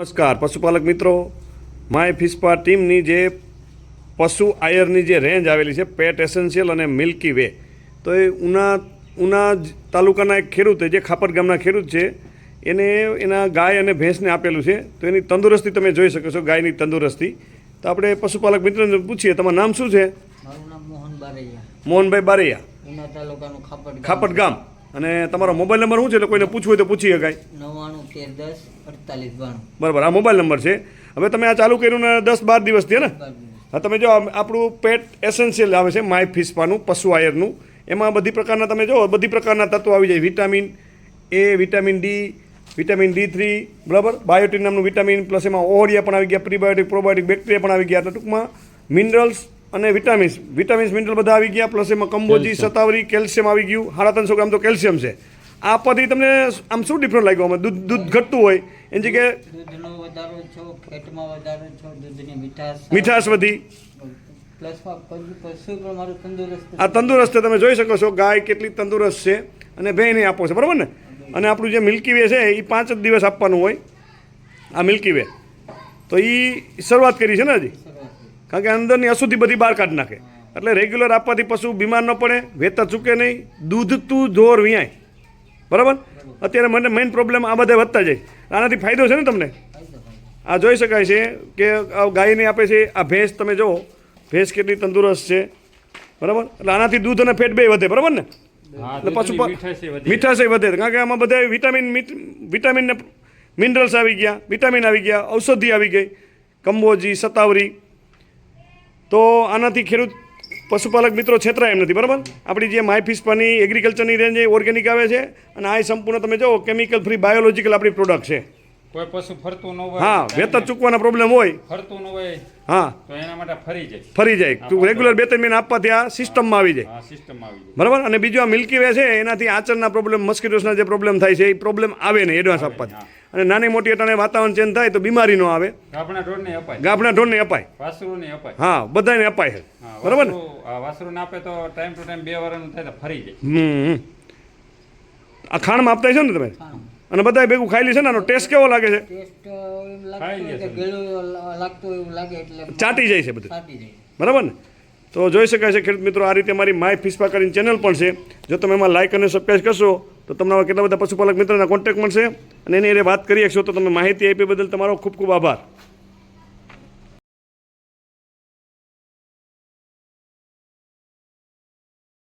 નમસ્કાર પશુપાલક મિત્રો. માય ફિસ્પા ટીમની જે પશુ આયરની જે રેન્જ આવેલી છે પેટ એસેન્શિયલ અને મિલ્કી વે. તો એ ઉના ઉના તાલુકાના એક ખેડૂતે જે ખાપટ ગામના ખેડૂત છે એને એના ગાય અને ભેંસને આપેલું છે. તો એની તંદુરસ્તી તમે જોઈ શકો છો ગાયની તંદુરસ્તી. તો આપણે પશુપાલક મિત્રને પૂછીએ તમારું નામ શું છે? મારું નામ મોહન બારૈયા મોહનભાઈ બારૈયા. ઉના તાલુકાનું ખાપટ ગામ. અને તમારો મોબાઈલ નંબર શું છે? એટલે કોઈને પૂછવું હોય તો પૂછી શકાય. નવ્વાણું તેર દસ અડતાલીસ બાણું. બરાબર આ મોબાઈલ નંબર છે. હવે તમે આ ચાલુ કર્યું ને દસ બાર દિવસથી ને? હા તમે જો આપણું પેટ એસેન્શિયલ આવે છે માય ફિસ્પાનું પશુ આયરનું. એમાં બધી પ્રકારના તમે જો બધી પ્રકારના તત્વો આવી જાય. Vitamin A vitamin D vitamin D three બરાબર? બાયોટિન નામનું વિટામિન પ્લસ એમાં ઓહરિયા પણ આવી ગયા પ્રીબાયોટિક પ્રોબાયોટિક બેક્ટેરિયા પણ આવી ગયા. એટલે ટૂંકમાં મિનરલ્સ અને વિટામિન્સ. વિટામિન્સ મિનરલ બધા આવી ગયા પ્લસ એમાં કંબોજી સતાવરી કેલ્શિયમ આવી ગયું. સાડા ત્રણસો ગ્રામ તો કેલ્શિયમ છે. આ આપવાથી તમને આમ શું ડિફરન્ટ લાગ્યું? આમાં દૂધ દૂધ ઘટતું હોય એની જગ્યાએ દૂધનો વધારો છો ફેટમાં વધારો છો દૂધની મીઠાશ મીઠાશ વધી. આ તંદુરસ્ત તમે જોઈ શકો છો ગાય કેટલી તંદુરસ્ત છે અને ભેંને આપો છે બરાબર ને? અને આપણું જે મિલ્કી વે છે એ પાંચ જ દિવસ આપવાનું હોય આ મિલ્કી વે તો એ શરૂઆત કરી છે ને હજી. કારણ કે અંદરની અશુદ્ધિ બધી બહાર કાઢી નાખે. એટલે રેગ્યુલર આપવાથી પશુ બીમાર ન પડે વેતા ચૂકે નહીં દૂધ તું જોર વિયાય. બરાબર? અત્યારે મને મેઇન પ્રોબ્લેમ આ બધા વધતા જાય. આનાથી ફાયદો છે ને તમને? આ જોઈ શકાય છે કે આ ગાયને આપે છે આ ભેંસ તમે જુઓ ભેંસ કેટલી તંદુરસ્ત છે. બરાબર? એટલે આનાથી દૂધ અને ફેટ બે વધે બરાબર ને? એટલે પાછું પા- મીઠાશ વધે કારણ કે આમાં બધા વિટામિન વિટામિન ને મિનરલ્સ આવી ગયા વિટામિન આવી ગયા ઔષધિ આવી ગઈ. કંબોજી સતાવરી તો આનાથી ખેડૂત પશુપાલક મિત્રો છેતરાય એમ નથી બરાબર? આપણી જે માય ફિશ પાની એગ્રીકલ્ચરની રેન્જ એ ઓર્ગેનિક આવે છે અને આ સંપૂર્ણ તમે જો કેમિકલ ફ્રી બાયોલોજીકલ આપણી પ્રોડક્ટ છે. કોઈ પશુ ફરતું ન હોય. હા વેતર ચૂકવાના પ્રોબ્લેમ હોય. ફરતું ન હોય. હા. તો એના માટે ફરી જાય. ફરી જાય. તું રેગ્યુલર બે ત્રણ મહિના આપવાથી આ સિસ્ટમમાં આવી જાય. આ આવી જાય. બરાબર? અને બીજું આ મિલ્કી વે છે એનાથી આચરના પ્રોબ્લેમ મસ્કિટોસના જે પ્રોબ્લેમ થાય છે એ પ્રોબ્લેમ આવે નહીં એડવાન્સ આપવાથી. અને નાની મોટી અટાણે વાતાવરણ ચેન્જ થાય તો બીમારી ન આવે. ગાભણા ઢોર ને અપાય. ગાભણા ઢોરને અપાય. વાસરુ અપાય. હા બધાને અપાય છે. બરાબર ને? વાસરુ- આ આપે તો ટાઈમ ટુ ટાઈમ બે વારનું થાય તો ફરી જાય. હમ. આ ખાણમાં આપતા છો ને તમે. અને બધા ભેગું ખાઈ છે ને આનો ટેસ્ટ કેવો લાગે છે? ટેસ્ટ એમ લાગતું ખાઈ હોય લે કે છે. ગળ્યું લા- લાગતું હોય એવું લાગે એટલે ચાટી જાય છે બધું. બરાબર ને? તો જોઈ શકાય છે ખેડૂત મિત્રો આ રીતે મારી માય ફિસ્પા કરીને ચેનલ પણ છે. જો તમે એમાં લાઇક અને સબસ્ક્રાઈબ કરશો તો તમને આવા કેટલા બધા પશુપાલક મિત્રોના કોન્ટેક્ટ મળશે. અને એની વાત કરી શકશો તો તમે માહિતી આપી બદલ તમારો ખૂબ ખૂબ આભાર.